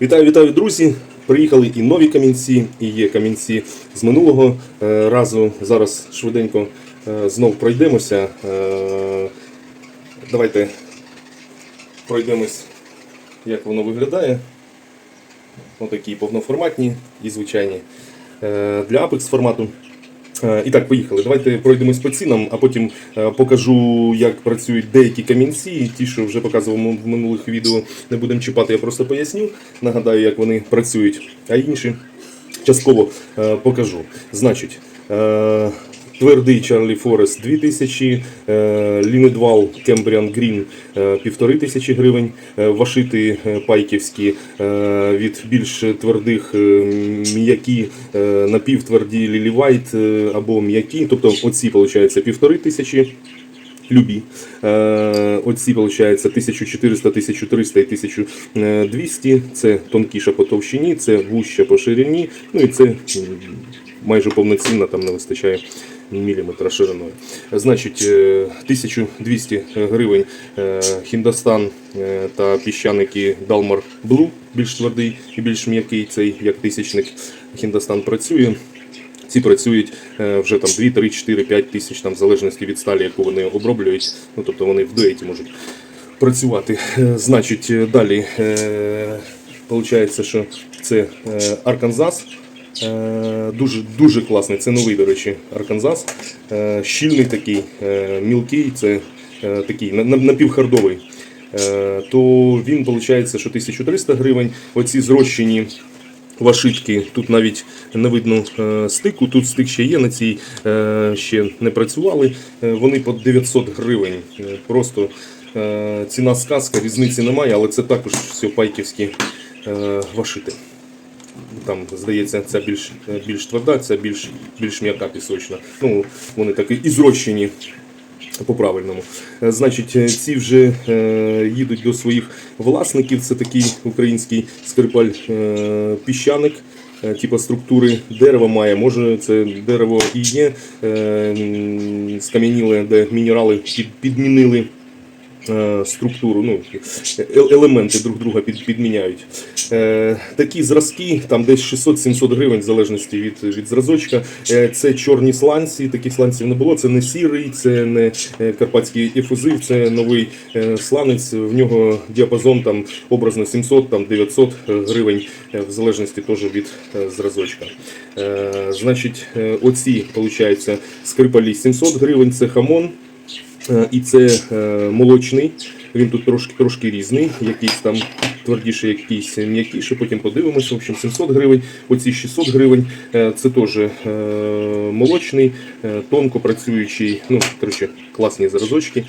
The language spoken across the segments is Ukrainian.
Вітаю, вітаю, друзі! Приїхали і нові камінці, і є камінці з минулого е, разу. Зараз швиденько е, знов пройдемося. Е, Давайте пройдемось, як воно виглядає. Отакі повноформатні і звичайні для Apex формату. Е, І так, поїхали. Давайте пройдемось по цінам, а потім е, покажу, як працюють деякі камінці. Ті, що вже показував в минулих відео, не будемо чіпати, я просто поясню. Нагадаю, як вони працюють. А інші частково е, покажу. Значить, твердий Чарлі Форест 2000, е, Лінедвал Кембріан Грін 1500 гривень, е, вашити е, пайківські е, від більш твердих е, м'які е, напівтверді Лілівайт е, або м'які, тобто оці виходить 1500 любі. Е, оці, виходить, 1400, 1300 і 1200. Це тонкіша по товщині, це вуща по ширині, ну і це майже повноцінна, там не вистачає міліметра шириною. Значить, е, 1200 гривень е, Хіндостан е, та піщаники Далмар Блу, більш твердий і більш м'який, цей як тисячник Хіндостан працює. Ці працюють е, вже там 2, 3, 4, 5 тисяч, там, в залежності від сталі, яку вони оброблюють. Ну, тобто вони в дуеті можуть працювати. Е, Значить, е, далі е, виходить, що це е, Арканзас. Е, Дуже, дуже класний, це новий, до речі, Арканзас. Е, Щільний такий, е, мілкий, це такий на- на- напівхардовий. То він виходить, що 1300 гривень. Оці зрощені Вашитки, тут навіть не видно стику, тут стик ще є, на цій ще не працювали. Вони по 900 гривень. Просто ціна сказка, різниці немає, але це також все пайківські вашити. Там, здається, ця більш, більш тверда, ця більш, більш м'яка пісочна. Ну, вони такі і зрощені по-правильному. Е, Значить, е, ці вже е, їдуть до своїх власників. Це такий український скрипаль е, піщаник. е, Типу структури дерева має, може це дерево і є е, скам'яніле, де мінерали підмінили структуру, ну, е- елементи друг друга під, підміняють. Е, такі зразки, там десь 600-700 гривень, в залежності від, від зразочка. Е, це чорні сланці, таких сланців не було. Це не сірий, це не е, карпатський ефузив, це новий е, сланець. В нього діапазон там образно 700 там 900 гривень, е, в залежності теж від е, зразочка. Е, значить, е, оці, виходить, скрипалі 700 гривень, це хамон. Е, І це е, молочний. Він тут трошки трошки різний, якийсь там твердіше, якийсь м'якіше. Потім подивимося. В общем, 700 гривень. Оці 600 гривень. Е, Це теж молочний, тонко працюючий. Ну, коротше, класні зразочки.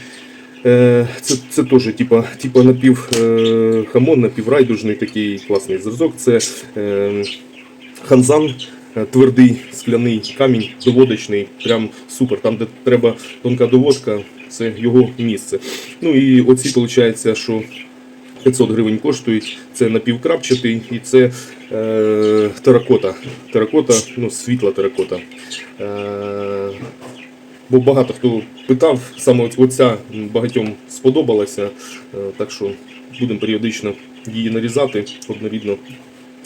Це, це теж типа, типа напів хамон, напіврайдужний такий класний зразок. Це ханзан. Е, Твердий скляний камінь, доводочний, прям супер. Там, де треба тонка доводка, це його місце. Ну і оці, виходить, що 500 гривень коштують. Це напівкрапчатий і це е, теракота. Теракота, ну, світла теракота. Е, бо багато хто питав, саме оця багатьом сподобалася. Е, так що будемо періодично її нарізати однорідно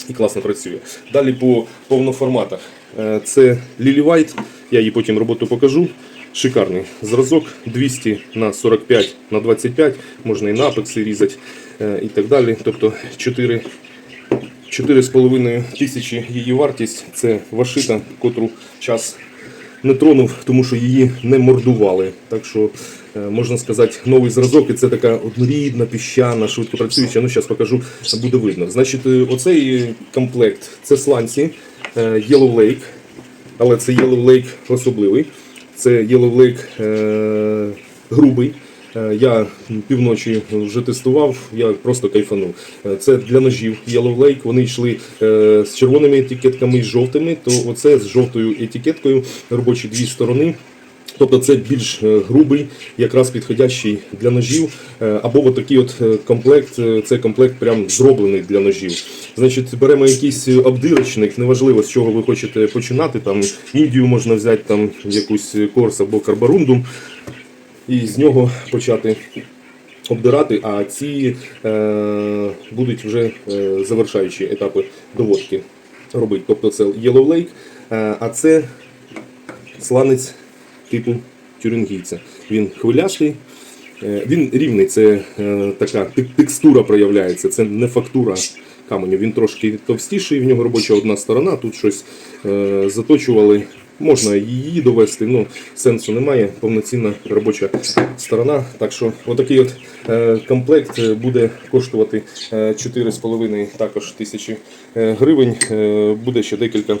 і класно працює. Далі по повноформатах. Е, Це Lily White, я її потім роботу покажу. Шикарний зразок 200 на 45 на 25, можна і на різати е, і так далі. Тобто 4 4,5 тисячі її вартість це вашита, котру час не тронув, тому що її не мордували. Так що можна сказати, новий зразок, і це така однорідна, піщана, швидко працююча. Ну, зараз покажу, буде видно. Значить, е, оцей комплект це сланці е, Yellow Lake, але це Yellow Lake особливий. Це Yellow Lake е, грубий. Е, Я півночі вже тестував, я просто кайфанув. Е, Це для ножів Yellow Lake. Вони йшли е, з червоними етикетками і з жовтими, то оце з жовтою етикеткою, робочі дві сторони. Тобто це більш е, грубий, якраз підходящий для ножів. Е, Або от такий от е, комплект, це комплект прям зроблений для ножів. Значить, беремо якийсь обдирочник, неважливо з чого ви хочете починати. Там Індію можна взяти, там якусь корс або карбарундум, і з нього почати обдирати, а ці е, будуть вже е, завершаючі етапи доводки робити. Тобто це Yellow Lake, е, а це сланець типу тюрингійця. Він хвилястий, е, він рівний, це е, така текстура проявляється, це не фактура каменю. Він трошки товстіший, в нього робоча одна сторона, тут щось е, заточували. Можна її довести, ну сенсу немає. Повноцінна робоча сторона. Так що отакий от комплект буде коштувати е, 4,5 також тисячі гривень. Буде ще декілька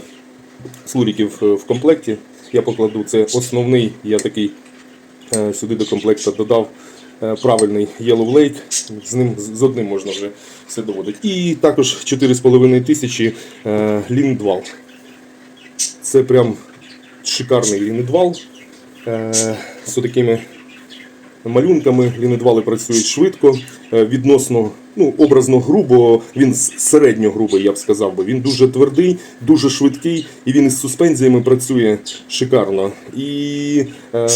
слуріків в комплекті. Я покладу це основний, я такий е, сюди до комплекту додав е, правильний Yellow Lake. З ним з одним можна вже все доводити. І також 4,5 тисячі е, ліндвал. Це прям шикарний лінедвал. З такими малюнками лінедвали працюють швидко, відносно ну, образно грубо, він середньо грубий, я б сказав би. Він дуже твердий, дуже швидкий, і він із суспензіями працює шикарно. І е,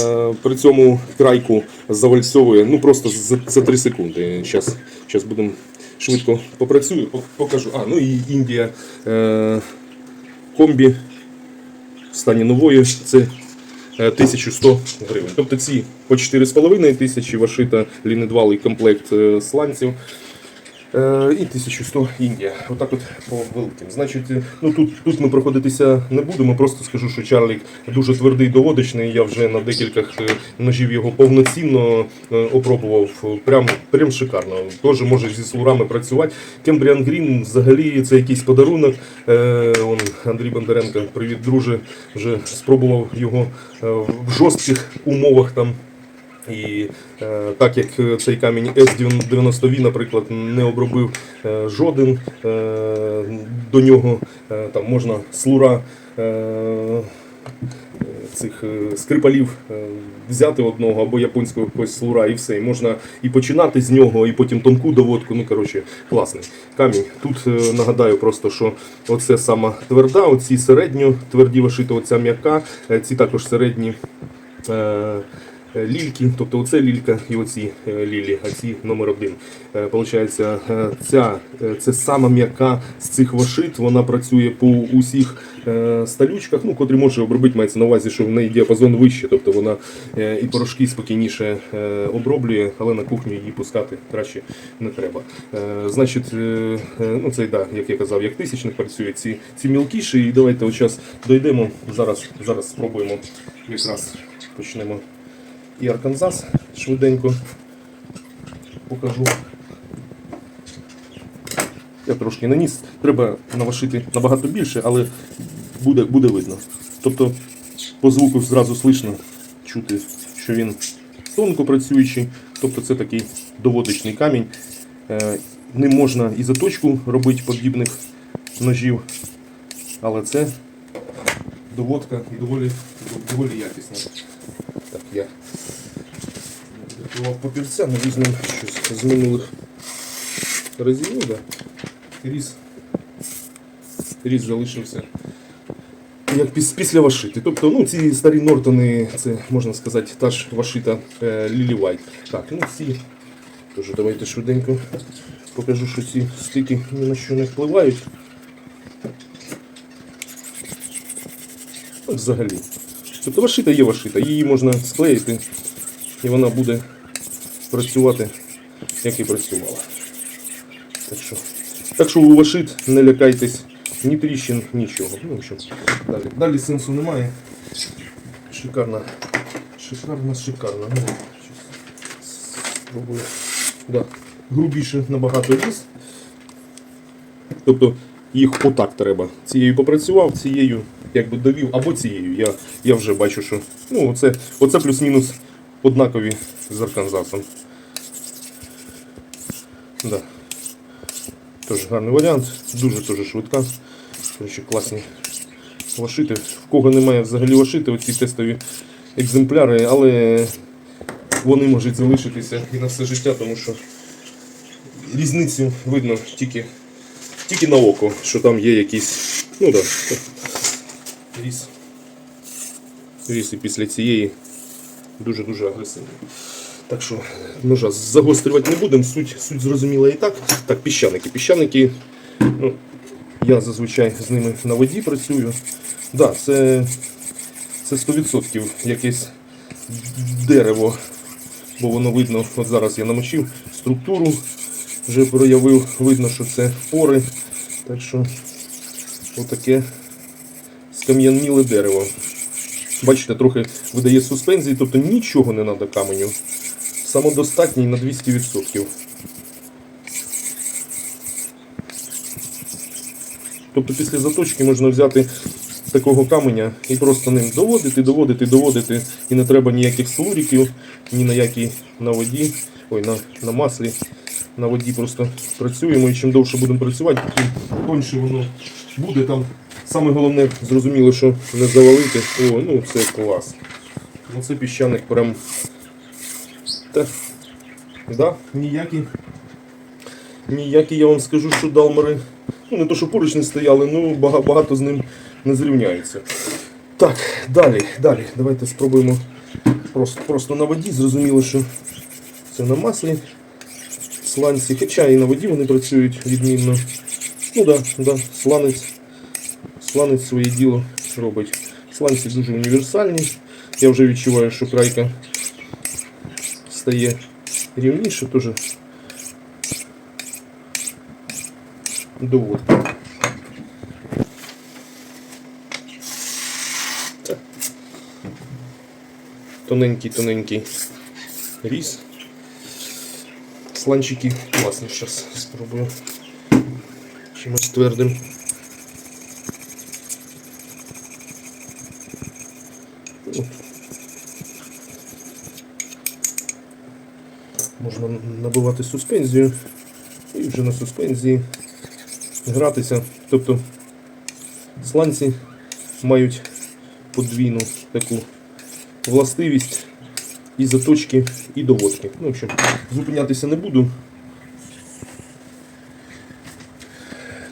при цьому крайку завальцьовує ну, просто за, за 3 секунди. Зараз, зараз будемо швидко попрацюю, покажу. А, ну і Індія е, комбі в стані нової це е, 1100 гривень. Тобто ці по 4,5 тисячі вашита лінедвалий комплект е, сланців. Е, І 1100 Індія. Отак от по великим. Значить, е, ну тут, тут ми проходитися не будемо. Просто скажу, що Чарлік дуже твердий доводочний. Я вже на декількох е, ножів його повноцінно е, опробував. Прям, прям шикарно. Теж може зі слурами працювати. Кембріан Грін взагалі це якийсь подарунок. Е, он, Андрій Бондаренко, привіт, друже. Вже спробував його е, в жорстких умовах там. І е, так як е, цей камінь С-90V, наприклад, не обробив е, жоден е, до нього, е, там можна слура е, цих е, скрипалів е, взяти одного або японського якогось слура і все. І можна і починати з нього, і потім тонку доводку. Ну, коротше, класний камінь. Тут е, нагадаю просто, що оце сама тверда, оці середньо тверді вашити, оця м'яка, е, ці також середні. Е, Лільки, тобто оце лілька і оці е, лілі, а ці номер один. Е, Получається, е, ця е, це сама м'яка з цих вашит, вона працює по усіх е, сталючках, ну, котрі може обробити, мається на увазі, що в неї діапазон вищий, тобто вона е, і порошки спокійніше е, оброблює, але на кухню її пускати краще не треба. Е, Значить, е, е, ну це да, як я казав, як тисячник працює, ці, ці мілкіші. І давайте зараз дойдемо. Зараз, зараз спробуємо якраз почнемо і Арканзас швиденько покажу. Я трошки наніс. Треба навашити набагато більше, але буде, буде видно. Тобто по звуку зразу слышно чути, що він тонко працюючий. Тобто це такий доводочний камінь. Е, Ним можна і заточку робити подібних ножів, але це доводка доволі, доволі якісна. Так, я готував папірця, не візьмемо щось з минулих разів. Да. Різ. Різ залишився. Як піс- після вашити. Тобто, ну, ці старі Нортони, це можна сказати, та ж вашита е, Лілі Вайт. Так, ну ці. Тож давайте швиденько покажу, що ці стики ні на що не впливають. Ну, Взагалі. Тобто вашита є вашита, її можна склеїти і вона буде працювати, як і працювала. Так що, так що у вашит не лякайтесь ні тріщин, нічого. Ну, общем, далі. далі сенсу немає. Шикарна, шикарна, шикарна. Ну, спробую. Да. Грубіше набагато ліс. Тобто їх отак треба. Цією попрацював, цією якби довів, або цією. Я, я вже бачу, що ну, оце, оце плюс-мінус однакові з Арканзасом. Да. Теж гарний варіант, дуже дуже швидка. Коротше, класні вашити. В кого немає взагалі вашити, оці тестові екземпляри, але вони можуть залишитися і на все життя, тому що різницю видно тільки, тільки на око, що там є якісь. Ну так. Да, різ. Різ і після цієї дуже-дуже агресивний. Так що ножа загострювати не будемо, суть, суть зрозуміла і так. Так, піщаники. Піщаники, ну, я зазвичай з ними на воді працюю. Да, це, це 100% якесь дерево, бо воно видно, от зараз я намочив структуру, вже проявив, видно, що це пори. Так що отаке скам'яніле дерево. Бачите, трохи видає суспензії, тобто нічого не треба каменю. Самодостатній на 200%. Тобто після заточки можна взяти такого каменя і просто ним доводити, доводити, доводити. І не треба ніяких слуриків, ні на якій на воді, ой, на, на маслі. На воді просто працюємо і чим довше будемо працювати, тим тоньше воно буде там. Саме головне, зрозуміло, що не завалити. О, ну це клас. Ну це піщаник прям. Та, да, ніякі. Ніякі, я вам скажу, що далмери. Ну, не то, що поруч не стояли, ну багато з ним не зрівняються. Так, далі, далі. Давайте спробуємо просто, просто на воді. Зрозуміло, що це на маслі. Сланці, хоча і на воді вони працюють відмінно. Ну да, да, сланець. Сланець своє діло робить. Сланці дуже універсальні. Я вже відчуваю, що крайка стає рівніше, теж доводить. Тоненький, тоненький різ. Сланчики класні, зараз спробую чимось твердим. Можна набивати суспензію і вже на суспензії гратися. Тобто сланці мають подвійну таку властивість і заточки, і доводки. Ну, общем, зупинятися не буду.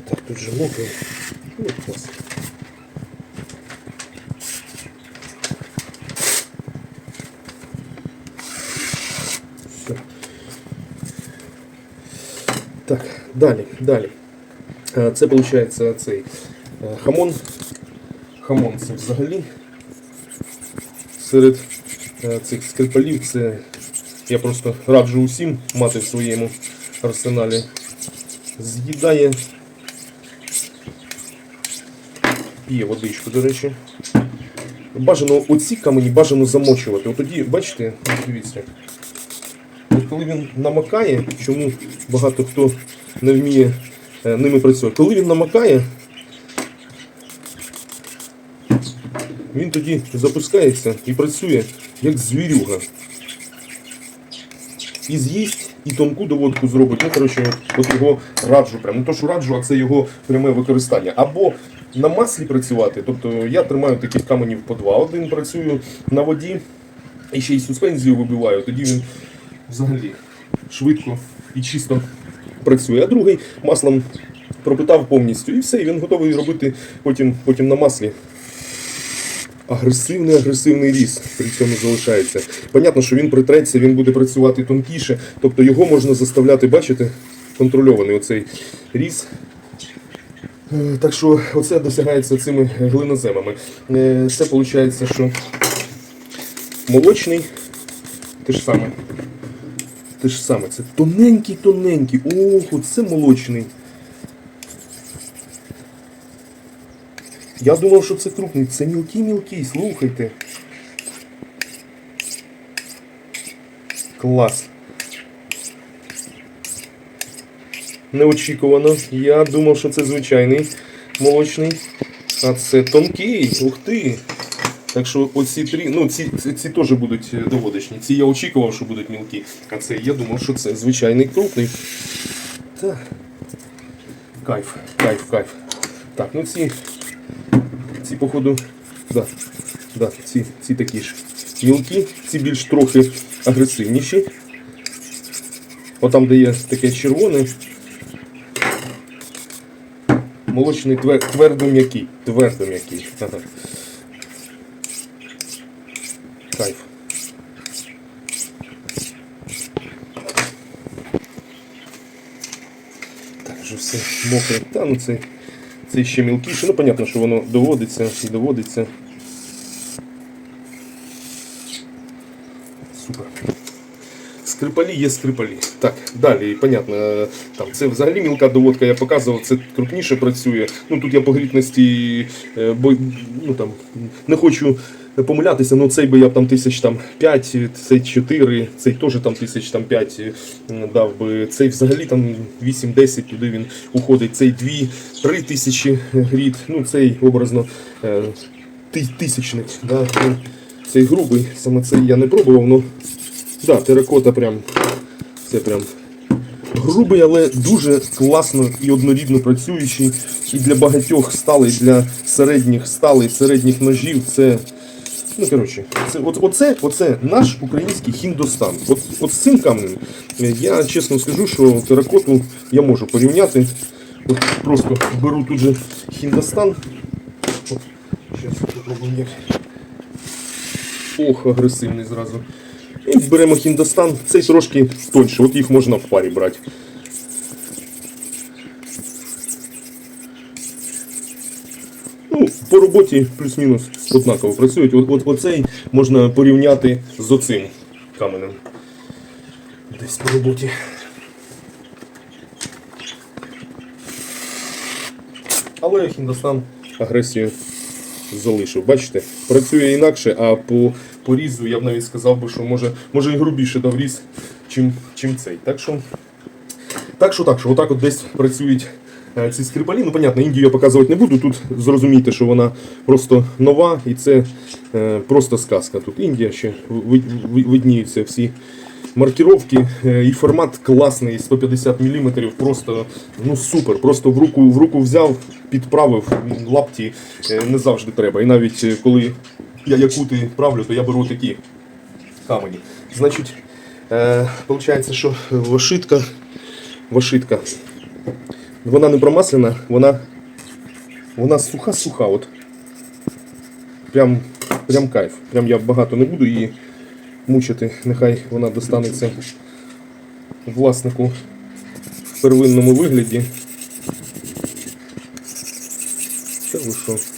Так, тут же мокро. Ну, клас. Все. Так, далі, далі. Е, Це виходить цей е, хамон. Хамон це взагалі серед цих скрипалів це я просто раджу усім мати в своєму арсеналі. З'їдає. П'є водичку, до речі. Бажано оці камені бажано замочувати. От тоді, бачите, дивіться. От коли він намокає, чому багато хто не вміє е, ними працювати. Коли він намокає, він тоді запускається і працює як звірюга. І з'їсть, і тонку доводку зробить. Ну, коротше, от, його раджу. Прям. Не то, що раджу, а це його пряме використання. Або на маслі працювати. Тобто я тримаю таких каменів по два. Один працюю на воді і ще й суспензію вибиваю. Тоді він взагалі швидко і чисто працює. А другий маслом пропитав повністю і все, і він готовий робити потім, потім на маслі. Агресивний, агресивний різ при цьому залишається. Понятно, що він притреться, він буде працювати тонкіше, тобто його можна заставляти, бачите, контрольований оцей різ. Е, Так що оце досягається цими глиноземами. Е, Це виходить, що молочний, те ж саме. Те ж саме, це тоненький-тоненький. Ох, це молочний. Я думав, що це крупний. Це мілкий-мілкий, слухайте. Клас. Неочікувано. Я думав, що це звичайний молочний. А це тонкий. Ух ти. Так що оці три, ну ці, ці, ці теж будуть е, доводочні. Ці я очікував, що будуть мілкі. А це я думав, що це звичайний крупний. Так. Кайф, кайф, кайф. Так, ну ці ці, походу, да, да, ці ці такі ж мілкі, ці більш трохи агресивніші. Отам, де є таке червоне, молочний твер, твердо м'який. Твердо м'який. Ага. Кайф. Так, вже все мокре. Та ну це це ще мілкіше. Ну, понятно, що воно доводиться і доводиться. Супер. Скрипалі є скрипалі. Так, далі, понятно, е, там це взагалі мілка доводка, я показував, це крупніше працює. Ну тут я по грітності, е, бо ну там не хочу помилятися, ну цей би я б там тисяч там 5, цей 4, цей теж там тисяч там 5 дав би. Цей взагалі там 8-10, туди він уходить. Цей 2-3 тисячі гріт, ну цей образно е, тисячник. Да? Ну, Цей грубий, саме цей я не пробував, ну Да, теракота прям. Це прям грубий, але дуже класно і однорідно працюючий. І для багатьох сталий, для середніх сталий, середніх ножів. Це. Ну, коротше, це, от, оце, оце наш український хіндостан. От, от з цим каменем е, я чесно скажу, що теракоту я можу порівняти. От просто беру тут же хіндостан. Зараз попробуємо як. Ох, агресивний зразу. І беремо хіндостан, цей трошки тоньше, от їх можна в парі брати. Ну, по роботі плюс-мінус однаково працюють. От, от, оцей можна порівняти з оцим каменем. Десь по роботі. Але хіндостан агресію залишив. Бачите, працює інакше, а по порізу я б навіть сказав би, що може, може і грубіше довріз, чим, чим цей. Так що, так що, так що, отак от десь працюють е, ці скрипалі. Ну, понятно, Індію я показувати не буду. Тут зрозумійте, що вона просто нова і це е, просто сказка. Тут Індія ще ви- ви- видніються всі. Маркіровки е, і формат класний, 150 мм, просто ну супер. Просто в руку, в руку взяв, підправив лапті е, не завжди треба. І навіть коли я якути правлю, то я беру такі камені. Значить, е, виходить, що вашитка, вашитка, вона не промаслена, вона, вона суха-суха. От. Прям, прям кайф. Прям я багато не буду її мучити. Нехай вона достанеться власнику в первинному вигляді. Це ви що?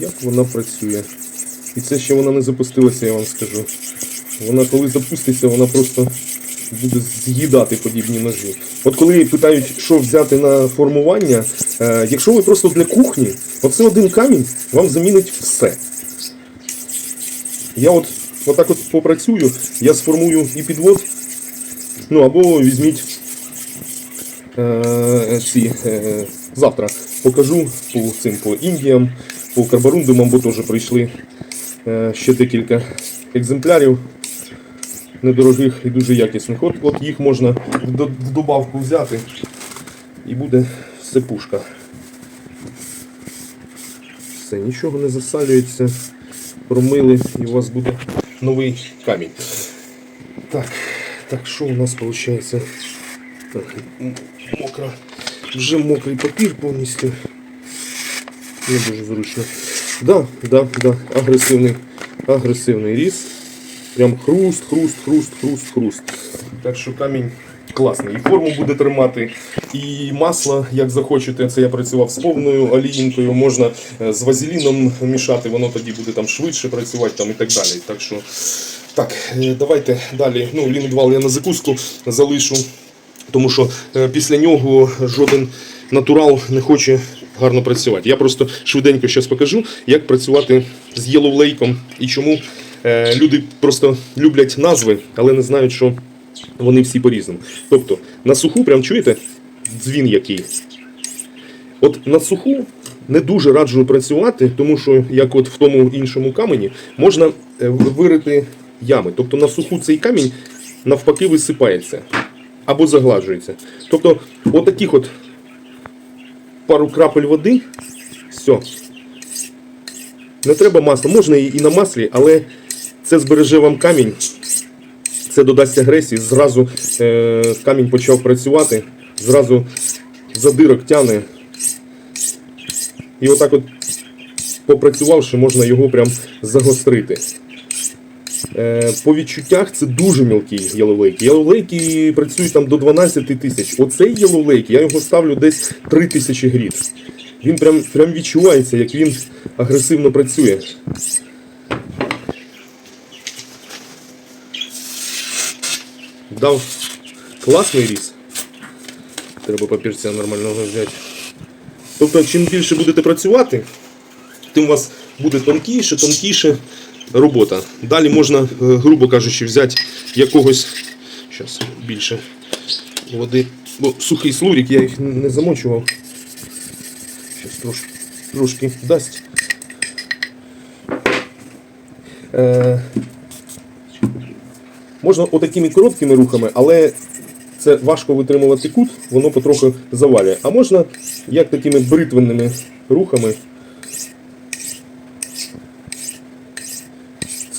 Як вона працює? І це ще вона не запустилася, я вам скажу. Вона коли запуститься, вона просто буде з'їдати подібні ножі. От коли питають, що взяти на формування, е, якщо ви просто для кухні, оце один камінь вам замінить все. Я от отак от попрацюю, я сформую і підвод. Ну або візьміть е, ці е, завтра покажу по цим по Індіям, по карбарундумам, бо теж прийшли е, ще декілька екземплярів недорогих і дуже якісних. От, от їх можна в, до- добавку взяти і буде все пушка. Все, нічого не засалюється, промили і у вас буде новий камінь. Так, так, що у нас виходить? Так, мокра. Вже мокрий папір повністю. Не дуже зручно. Да, да, да, агресивний, агресивний різ. Прям хруст, хруст, хруст, хруст, хруст. Так що камінь класний. І форму буде тримати, і масло, як захочете. Це я працював з повною оліїнкою, можна е, з вазеліном мішати, воно тоді буде там швидше працювати там, і так далі. Так що, так, е, давайте далі. Ну, лінвал я на закуску залишу, тому що е, після нього жоден натурал не хоче гарно працювати. Я просто швиденько зараз покажу, як працювати з єловлейком і чому е, люди просто люблять назви, але не знають, що вони всі по-різному. Тобто на суху, прям чуєте, дзвін який. От на суху не дуже раджу працювати, тому що, як от в тому іншому камені, можна е, вирити ями. Тобто на суху цей камінь навпаки висипається або загладжується. Тобто, от таких от пару крапель води, все. Не треба масла, можна і на маслі, але це збереже вам камінь, це додасть агресії. Зразу е, камінь почав працювати, зразу задирок тяне. І отак от попрацювавши, можна його прям загострити. Е, по відчуттях це дуже мілкі яловейки. Яловейки працюють там до 12 тисяч. Оцей яловейк, я його ставлю десь 3 тисячі гріт. Він прям, прям відчувається, як він агресивно працює. Дав класний ріс. Треба папірця нормального взяти. Тобто, чим більше будете працювати, тим у вас буде тонкіше, тонкіше робота. Далі можна, е, грубо кажучи, взяти якогось. Зараз більше води. Бо сухий слурік, я їх не замочував. Зараз трошки, трошки дасть. Е, можна отакими короткими рухами, але це важко витримувати кут, воно потроху завалює. А можна як такими бритвенними рухами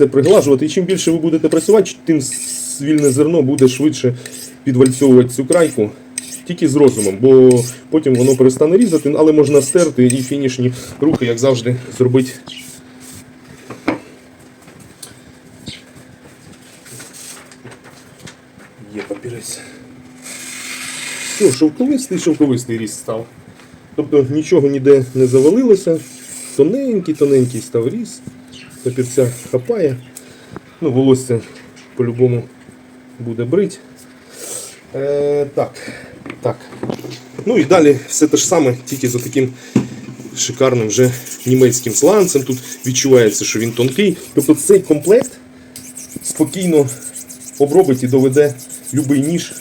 це приглажувати. І чим більше ви будете працювати, тим вільне зерно буде швидше підвальцьовувати цю крайку. Тільки з розумом, бо потім воно перестане різати, але можна стерти і фінішні рухи, як завжди, зробити. Є папірець. Все, шовковистий, шовковистий ріс став. Тобто нічого ніде не завалилося. Тоненький, тоненький став ріс. Папірця хапає. Ну, волосся по-любому буде брить. Е, так. так. Ну і далі все те ж саме, тільки за таким шикарним вже німецьким сланцем. Тут відчувається, що він тонкий. Тобто цей комплект спокійно обробить і доведе любий ніж.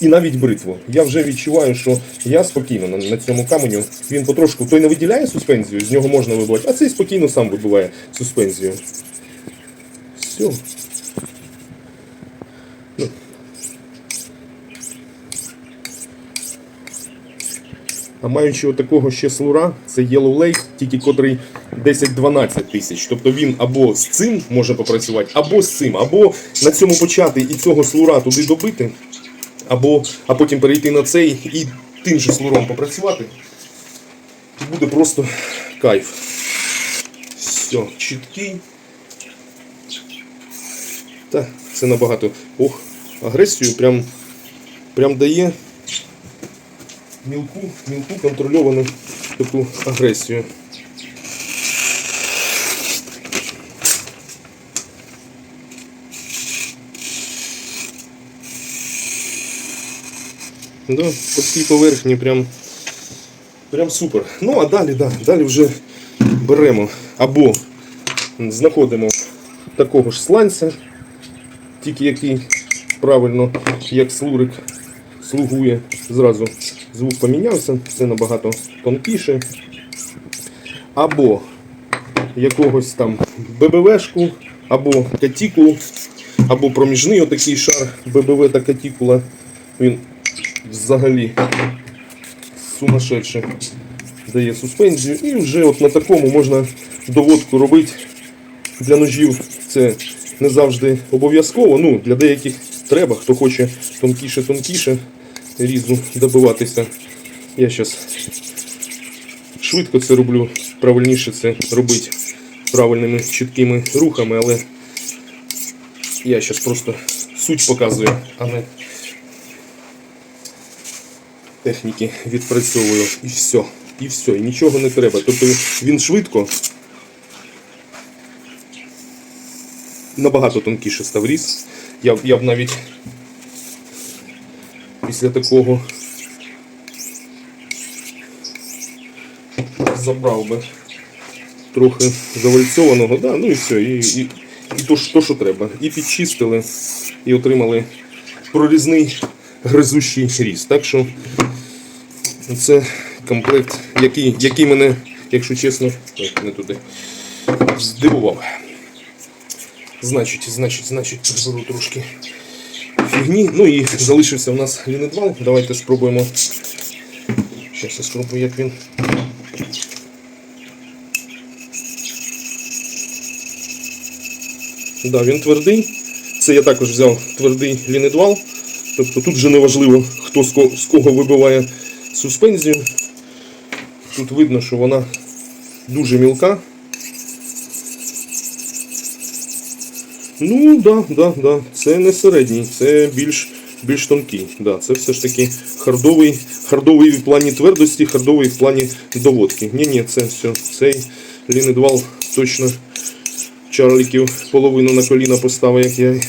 І навіть бритву. Я вже відчуваю, що я спокійно на, на цьому каменю. Він потрошку той не виділяє суспензію, з нього можна вибивати, а цей спокійно сам вибиває суспензію. Все. Ну. А маючи отакого ще слура, це Yellow Lake, тільки котрий 10-12 тисяч. Тобто він або з цим може попрацювати, або з цим, або на цьому почати і цього слура туди добити, або, а потім перейти на цей і тим же слуром попрацювати. Буде просто кайф. Все, чіткий. Та, це набагато. Ох, агресію прям, прям дає мілку, мілку контрольовану таку агресію. Да, по цій поверхні прям, прям супер. Ну а далі, да, далі вже беремо або знаходимо такого ж сланця, тільки який правильно, як слурик слугує. Зразу звук помінявся, це набагато тонкіше. Або якогось там ББВшку, або катікулу, або проміжний отакий шар ББВ та катікула. Він взагалі сумасшедше дає суспензію. І вже от на такому можна доводку робити для ножів. Це не завжди обов'язково. Ну, для деяких треба, хто хоче тонкіше-тонкіше різу добиватися. Я зараз швидко це роблю, правильніше це робити правильними чіткими рухами, але я зараз просто суть показую, а не техніки відпрацьовую. І все. І все. І нічого не треба. Тобто він швидко. Набагато тонкіше став різ. Я, я б навіть після такого забрав би трохи завальцьованого, да, ну і все, і, і, і то, то, що треба. І підчистили, і отримали прорізний гризущий різ. Так що це комплект, який, який мене, якщо чесно, не туди, здивував. Значить, значить, значить, приберу трошки фігні. Ну і залишився у нас лінедвал. Давайте спробуємо. Зараз я спробую, як він. Да, він твердий. Це я також взяв твердий лінедвал. Тобто тут вже не важливо, хто з кого вибиває суспензію. Тут видно, що вона дуже мілка. Ну, да, да, да. Це не середній, це більш, більш тонкий. Да, це все ж таки хардовий, хардовий в плані твердості, хардовий в плані доводки. Ні, ні, це все. Цей лінедвал точно Чарліків половину на коліна поставив, як я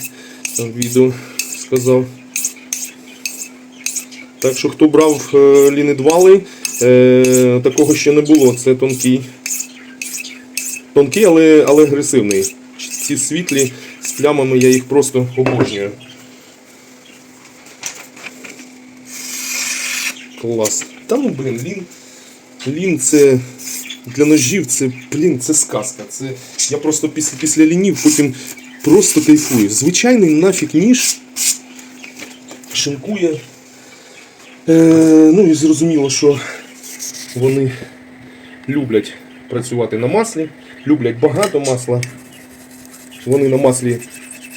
в відео сказав. Так що хто брав е, лінедвали, е, такого ще не було. Це тонкий. Тонкий, але, але агресивний. Ці світлі з плямами я їх просто обожнюю. Клас. Та ну блін, лін. Лін це для ножів, це, блін, це сказка. Це, я просто після, після лінів потім просто кайфую. Звичайний нафіг ніж шинкує. Е, ну і зрозуміло, що вони люблять працювати на маслі, люблять багато масла. Вони на маслі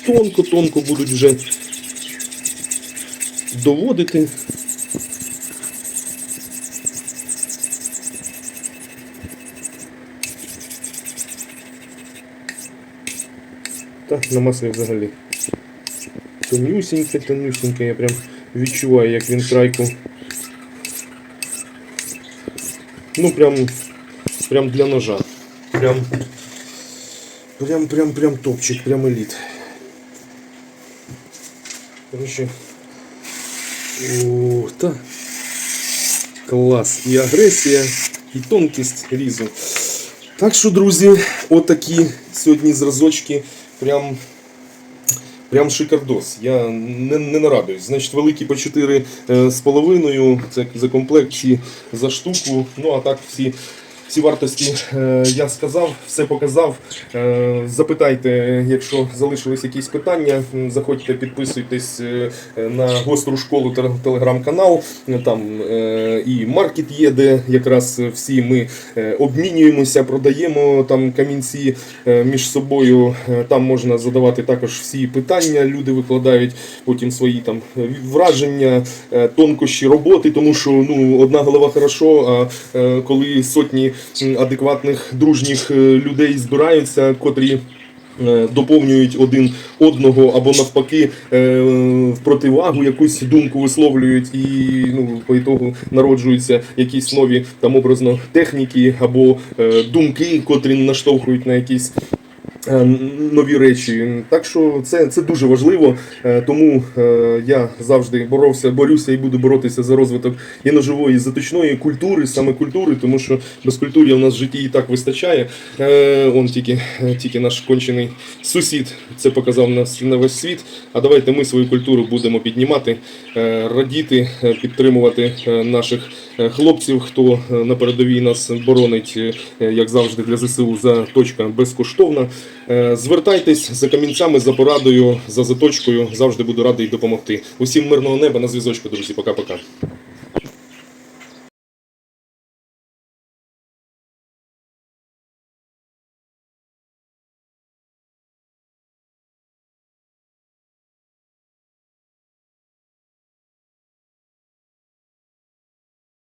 тонко-тонко будуть вже доводити. Так, на маслі взагалі. Тонюсіньке, тонюсіньке, я прям відчуваю, як він крайку. Ну прям, прям для ножа. Прям, прям, прям, прям топчик, прям еліт. Короче. О, та. Клас. І агресія, і тонкість різу. Так що, друзі, отакі сьогодні зразочки. Прям Прям шикардос. Я не, не нарадуюсь. Значить, великі по 4 е. Це за комплект чи за штуку. Ну а так всі. Всі вартості е, я сказав, все показав. Е, запитайте, якщо залишились якісь питання, заходьте, підписуйтесь е, на гостру школу тел- телеграм-канал. Там і маркет є, де якраз всі ми обмінюємося, продаємо там камінці між собою. Там можна задавати також всі питання. Люди викладають потім свої там враження, тонкощі роботи, тому що ну одна голова хорошо, а коли сотні адекватних дружніх е, людей збираються, котрі. е, Доповнюють один одного або навпаки е, в противагу якусь думку висловлюють, і ну по ітогу народжуються якісь нові там образно техніки або думки, котрі наштовхують на якісь нові речі. Так що це, це дуже важливо. Е, Тому е, я завжди боровся, борюся і буду боротися за розвиток і ножової, і заточної культури, саме культури, тому що без культури в нас в житті і так вистачає. Е, Он тільки, е, тільки наш кончений сусід це показав на, с- на весь світ. А давайте ми свою культуру будемо піднімати, е, радіти, е, підтримувати е, наших е, хлопців, хто е, на передовій нас боронить, е, як завжди, для ЗСУ за точка безкоштовна. Е, Звертайтесь за камінцями, за порадою, за заточкою. Завжди буду радий допомогти. Усім мирного неба на зв'язочку, друзі. Пока-пока.